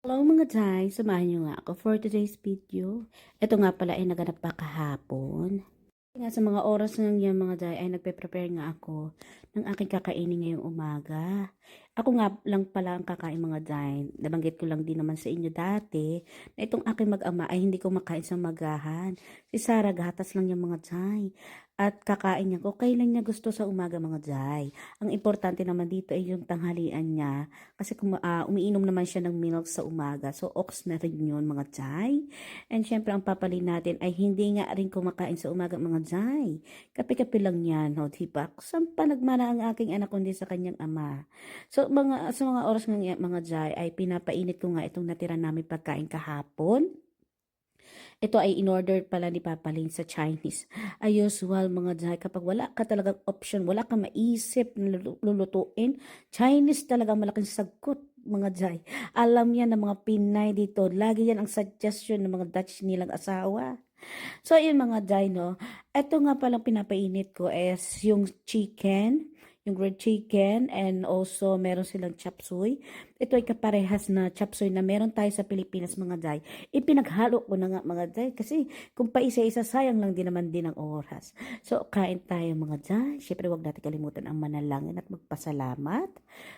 Hello mga Jai, samahan niyo nga ako for today's video. Ito nga pala ay naganap pa kahapon. Nga sa mga oras ng yan mga Jai ay nagpe-prepare nga ako ng aking kakainin ngayong umaga. Ako nga lang pala ang kakain mga Jai. Nabanggit ko lang din naman sa inyo dati na itong aking mag-ama ay hindi ko makain sa magahan. Si Sarah gatas lang yung mga Jai. At kakain niya ko kailan niya gusto sa umaga mga Jai. Ang importante naman dito ay yung tanghalian niya kasi kung ah, umiinom naman siya ng milk sa umaga. So, ox na rin yun, mga jay. And syempre, ang papalin natin ay hindi nga rin kumakain sa umaga, mga jay. Kape-kape lang yan, no? Diba? Saan pa nagmana ang aking anak kundi sa kanyang ama? So, mga, sa mga oras ng mga jay, ay pinapainit ko nga itong natira namin pagkain kahapon. Ito ay in-order pala ni Papa Lane sa Chinese. Ay usual mga jay, kapag wala ka talagang option, wala ka maisip na lulu- lulutuin, Chinese talaga malaking sagot mga jay. Alam yan ng mga Pinay dito. Lagi yan ang suggestion ng mga Dutch nilang asawa. So, ayun mga jay, no. Ito nga palang pinapainit ko is yung chicken, yung grilled chicken, and also meron silang chop suey. Ito ay kaparehas na chop suey na meron tayo sa Pilipinas mga jay. Ipinaghalo ko na nga mga jay kasi kung pa isa-isa sayang lang din naman din ang oras. So, kain tayo mga jay. Siyempre, wag natin kalimutan ang manalangin at magpasalamat.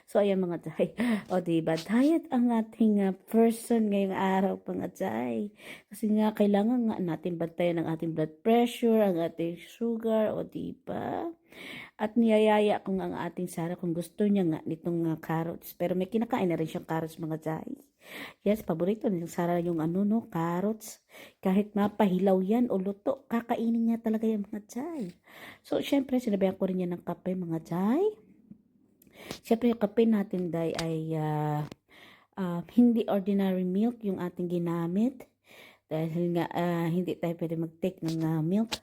So, ayan mga jay. O, diba? Diet ang ating uh, person ngayong araw mga jay. Kasi nga, kailangan nga natin bantayan ang ating blood pressure, ang ating sugar, o diba? At niyayaya ko nga ang ating Sarah kung gusto niya nga nitong uh, carrots. Pero may kinakain na rin siyang carrots mga jay. Yes, paborito ni Sarah yung ano no, carrots. Kahit mapahilaw yan o luto, kakainin niya talaga yung mga jay. So, syempre, sinabihan ko rin niya ng kape mga jay. Syempre, yung kape natin day ay ah, ah, hindi ordinary milk yung ating ginamit. Dahil nga ah, hindi tayo pwede mag-take ng ah, milk.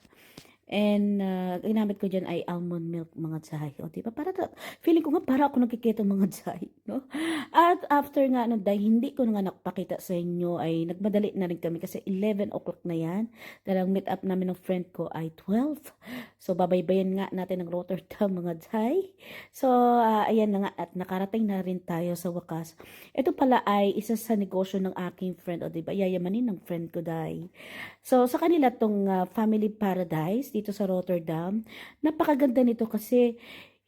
And ah, ginamit ko dyan ay almond milk mga jay. O diba? Para, feeling ko nga para ako nagkikito mga jay. No? At after nga nun dahil hindi ko nga nakapakita sa inyo ay nagmadali na rin kami kasi 11 o'clock na yan. Dahil ang meet up namin ng friend ko ay 12. So babaybayan nga natin ng Rotterdam mga jay. So ah, ayan na nga at nakarating na rin tayo sa wakas. Ito pala ay isa sa negosyo ng aking friend o diba yayamanin ng friend ko dai. So sa kanila tong ah, Family Paradise dito sa Rotterdam. Napakaganda nito kasi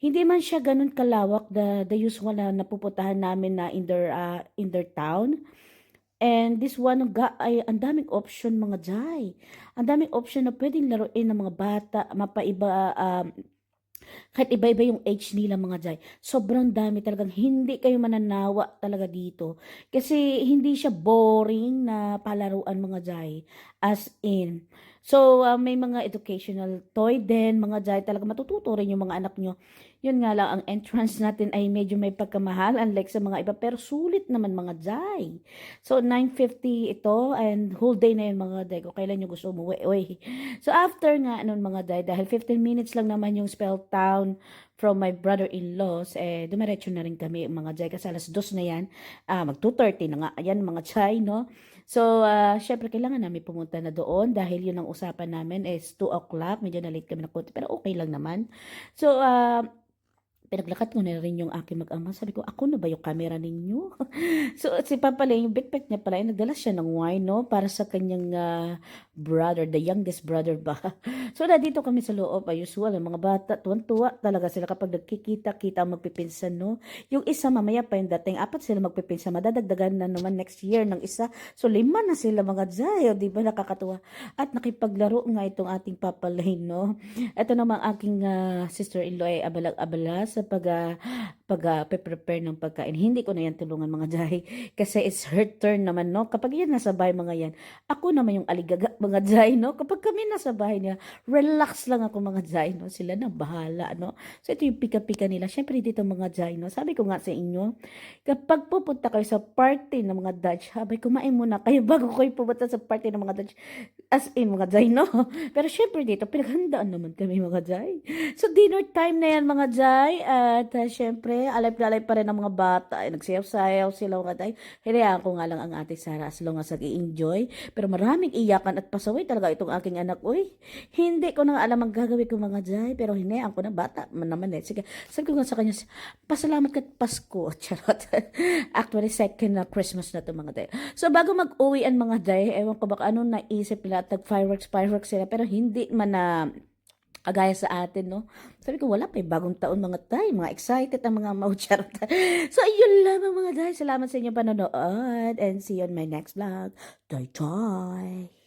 hindi man siya ganun kalawak the the usual na napupuntahan namin na in their ah, in their town. And this one ga ay ang daming option mga jay. Ang daming option na pwedeng laruin ng mga bata, mapaiba um, kahit iba-iba yung age nila mga jay. Sobrang dami talagang hindi kayo mananawa talaga dito. Kasi hindi siya boring na palaruan mga jay. As in. So, uh, may mga educational toy din, mga jay. Talaga matututo rin yung mga anak nyo. Yun nga lang, ang entrance natin ay medyo may pagkamahal unlike sa mga iba. Pero sulit naman mga jay. So, 9.50 ito and whole day na yun mga jay. Kung kailan nyo gusto umuwi. Uy. So, after nga nun mga jay, dahil 15 minutes lang naman yung spell town from my brother-in-laws, eh, dumiretso na rin kami mga jay. Kasi alas dos na yan. Ah, mag 2.30 na nga. Ayan mga jay, no? So, ah, syempre, kailangan namin pumunta na doon dahil yun ang usapan namin is 2 o'clock. Medyo na late kami ng konti, pero okay lang naman. So, ah, pinaglakad ko na rin yung aking mag-ama. Sabi ko, ako na ba yung camera ninyo? so, si Papa Lay, yung backpack niya pala, ay nagdala siya ng wine, no? Para sa kanyang ah, brother, the youngest brother ba? so, na dito kami sa loob, ay usual, ang mga bata, tuwan-tuwa talaga sila kapag nagkikita-kita magpipinsan, no? Yung isa, mamaya pa yung dating, apat sila magpipinsan, madadagdagan na naman next year ng isa. So, lima na sila mga jayo, di ba? Nakakatuwa. At nakipaglaro nga itong ating Papa no? Ito naman aking ah, sister-in-law ay abalag-abala sa ah, pag ah, prepare ng pagkain. Hindi ko na yan tulungan mga jay kasi it's her turn naman no. Kapag yan nasa bahay mga yan, ako naman yung aligaga mga jay no. Kapag kami nasa bahay niya, relax lang ako mga jay no. Sila na bahala no. So ito yung pika-pika nila. Syempre dito mga jay no. Sabi ko nga sa inyo, kapag pupunta kayo sa party ng mga Dutch, habay kumain muna kayo bago kayo pupunta sa party ng mga Dutch. As in mga jay no. Pero syempre dito, pinaghandaan naman kami mga jay. So dinner time na yan mga jay. At uh, syempre, na alive pa rin ang mga bata. Ay, nagsayaw-sayaw sila mga day. Hinayaan ko nga lang ang ate Sara as long as nag-i-enjoy. Pero maraming iyakan at pasaway talaga itong aking anak. Uy, hindi ko na alam ang gagawin ko mga day. Pero hinayaan ko na bata man naman eh. Sige, sabi ko nga sa kanya, pasalamat ka Pasko. Charot. Actually, second na Christmas na to mga day. So, bago mag-uwi ang mga day, ewan ko baka anong naisip nila at nag-fireworks, fireworks sila. Pero hindi man na kagaya sa atin, no? Sabi ko, wala pa, eh, bagong taon mga tay, mga excited ang mga maucharot. so, yun lang mga day. Salamat sa inyong panonood and see you on my next vlog. Day, day.